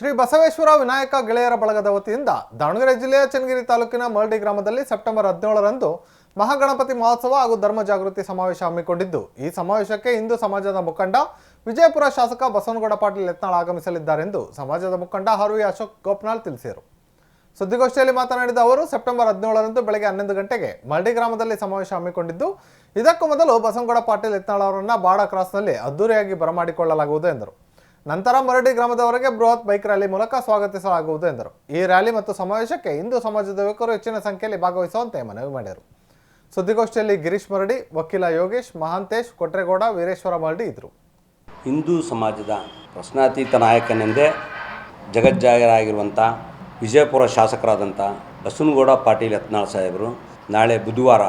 ಶ್ರೀ ಬಸವೇಶ್ವರ ವಿನಾಯಕ ಗೆಳೆಯರ ಬಳಗದ ವತಿಯಿಂದ ದಾವಣಗೆರೆ ಜಿಲ್ಲೆಯ ಚನ್ನಗಿರಿ ತಾಲೂಕಿನ ಮರಡಿ ಗ್ರಾಮದಲ್ಲಿ ಸೆಪ್ಟೆಂಬರ್ ಹದಿನೇಳರಂದು ಮಹಾಗಣಪತಿ ಮಹೋತ್ಸವ ಹಾಗೂ ಧರ್ಮ ಜಾಗೃತಿ ಸಮಾವೇಶ ಹಮ್ಮಿಕೊಂಡಿದ್ದು. ಈ ಸಮಾವೇಶಕ್ಕೆ ಹಿಂದೂ ಸಮಾಜದ ಮುಖಂಡ, ವಿಜಯಪುರ ಶಾಸಕ ಬಸವನಗೌಡ ಪಾಟೀಲ್ ಯತ್ನಾಳ್ ಆಗಮಿಸಲಿದ್ದಾರೆಂದು ಸಮಾಜದ ಮುಖಂಡ ಹರ್ವಿ ಅಶೋಕ್ ಗೋಪ್ನಾಳ್ ತಿಳಿಸಿದರು. ಸುದ್ದಿಗೋಷ್ಠಿಯಲ್ಲಿ ಮಾತನಾಡಿದ ಅವರು, ಸೆಪ್ಟೆಂಬರ್ ಹದಿನೇಳರಂದು ಬೆಳಗ್ಗೆ ಹನ್ನೊಂದು ಗಂಟೆಗೆ ಮರಡಿ ಗ್ರಾಮದಲ್ಲಿ ಸಮಾವೇಶ ಹಮ್ಮಿಕೊಂಡಿದ್ದು. ಇದಕ್ಕೂ ಮೊದಲು ಬಸವನಗೌಡ ಪಾಟೀಲ್ ಯತ್ನಾಳ್ ಅವರನ್ನು ಬಾಡ ಕ್ರಾಸ್ನಲ್ಲಿ ಅದ್ದೂರಿಯಾಗಿ ಬರಮಾಡಿಕೊಳ್ಳಲಾಗುವುದು ಎಂದರು. ನಂತರ ಮರಡಿ ಗ್ರಾಮದವರೆಗೆ ಬೃಹತ್ ಬೈಕ್ ರ್ಯಾಲಿ ಮೂಲಕ ಸ್ವಾಗತಿಸಲಾಗುವುದು ಎಂದರು. ಈ ರ್ಯಾಲಿ ಮತ್ತು ಸಮಾವೇಶಕ್ಕೆ ಹಿಂದೂ ಸಮಾಜದ ಯುವಕರು ಹೆಚ್ಚಿನ ಸಂಖ್ಯೆಯಲ್ಲಿ ಭಾಗವಹಿಸುವಂತೆ ಮನವಿ ಮಾಡಿದರು. ಸುದ್ದಿಗೋಷ್ಠಿಯಲ್ಲಿ ಗಿರೀಶ್ ಮರಡಿ, ವಕೀಲ ಯೋಗೇಶ್, ಮಹಾಂತೇಶ್, ಕೊಟ್ರೇಗೌಡ, ವೀರೇಶ್ವರ ಮರಡಿ ಇದ್ದರು. ಹಿಂದೂ ಸಮಾಜದ ಪ್ರಶ್ನಾತೀತ ನಾಯಕನೆಂದೇ ಜಗಜ್ಜಾಗರಾಗಿರುವಂಥ ವಿಜಯಪುರ ಶಾಸಕರಾದಂಥ ಬಸನಗೌಡ ಪಾಟೀಲ್ ಯತ್ನಾಳ್ ಸಾಹೇಬರು ನಾಳೆ ಬುಧವಾರ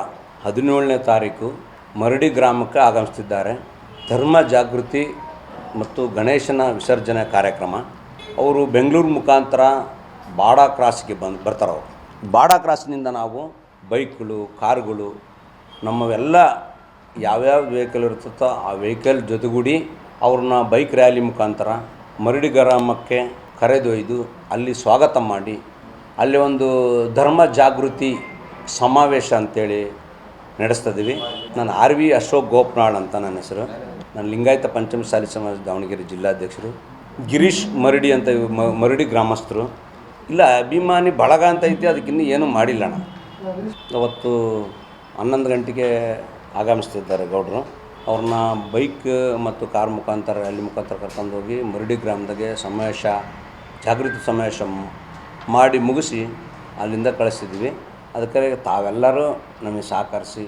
ಹದಿನೇಳನೇ ತಾರೀಕು ಮರಡಿ ಗ್ರಾಮಕ್ಕೆ ಆಗಮಿಸ್ತಿದ್ದಾರೆ ಧರ್ಮ ಜಾಗೃತಿ ಮತ್ತು ಗಣೇಶನ ವಿಸರ್ಜನೆ ಕಾರ್ಯಕ್ರಮ, ಅವರು ಬೆಂಗಳೂರು ಮುಖಾಂತರ ಬಾಡಾ ಕ್ರಾಸ್ಗೆ ಬಂದು, ಬರ್ತಾರೆ ಅವರು. ಬಾಡಾ ಕ್ರಾಸ್ನಿಂದ ನಾವು ಬೈಕ್ಗಳು, ಕಾರುಗಳು, ನಮ್ಮವೆಲ್ಲ ಯಾವ್ಯಾವ ವೆಹಿಕಲ್ ಇರ್ತದೋ ಆ ವೆಹಿಕಲ್ ಜೊತೆಗೂಡಿ ಅವ್ರನ್ನ ಬೈಕ್ ರ್ಯಾಲಿ ಮುಖಾಂತರ ಮರಡಿ ಗ್ರಾಮಕ್ಕೆ ಕರೆದೊಯ್ದು ಅಲ್ಲಿ ಸ್ವಾಗತ ಮಾಡಿ, ಅಲ್ಲಿ ಒಂದು ಧರ್ಮ ಜಾಗೃತಿ ಸಮಾವೇಶ ಅಂತೇಳಿ ನಡೆಸ್ತಿದ್ದೀವಿ ನಾನು ಆರ್ ವಿ ಅಶೋಕ್ ಗೋಪ್ನಾಳ್ ಅಂತ ನನ್ನ ಹೆಸರು. ನಾನು ಲಿಂಗಾಯತ ಪಂಚಮಸಾಲಿ ಸಮಾಜ ದಾವಣಗೆರೆ ಜಿಲ್ಲಾಧ್ಯಕ್ಷರು. ಗಿರೀಶ್ ಮರಡಿ ಅಂತ ಮರಡಿ ಗ್ರಾಮಸ್ಥರು. ಇಲ್ಲ, ಅಭಿಮಾನಿ ಬಳಗ ಅಂತ ಐತಿ ಅದಕ್ಕಿನ್ನೂ ಏನೂ ಮಾಡಿಲ್ಲ ಅಣ್ಣ. ಅವತ್ತು ಹನ್ನೊಂದು ಗಂಟೆಗೆ ಆಗಮಿಸ್ತಿದ್ದಾರೆ ಗೌಡರು. ಅವ್ರನ್ನ ಬೈಕ್ ಮತ್ತು ಕಾರ್ ಮುಖಾಂತರ ಅಲ್ಲಿ ಮುಖಾಂತರ ಕರ್ಕೊಂಡು ಹೋಗಿ ಮರಡಿ ಗ್ರಾಮದಾಗೆ ಸಮಾವೇಶ, ಜಾಗೃತಿ ಸಮಾವೇಶ ಮಾಡಿ ಮುಗಿಸಿ ಅಲ್ಲಿಂದ ಕಳಿಸಿದ್ವಿ. ಅದಕ್ಕೆ ತಾವೆಲ್ಲರೂ ನಮಗೆ ಸಹಕರಿಸಿ